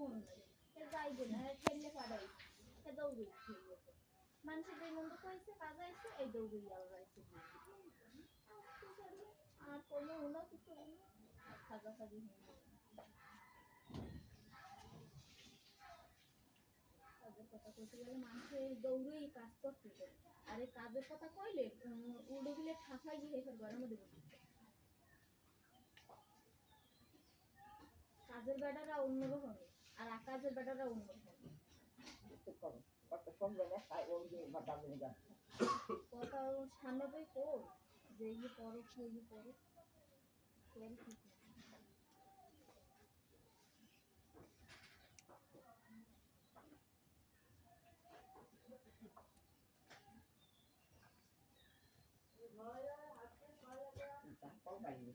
মানুষের যে কাজ কাজের কথা গেলে মানুষের দৌড়েই কাজ করতে। আর কাজের কথা কইলে উড়ে গেলে ঠাসাই গিয়ে ঘরের মধ্যে। কাজের বেটারা অন্যরকম। আর আকাশের বেটারা অন্যরকম চুপ করো কত সুন্দর দেখায় ওই যে ঘটা বলে যাচ্ছে কথা ওর সামনে বই কর যে ইয়ে পড়ো কি ইয়ে পড়ো তোর কি তা কল বাইরে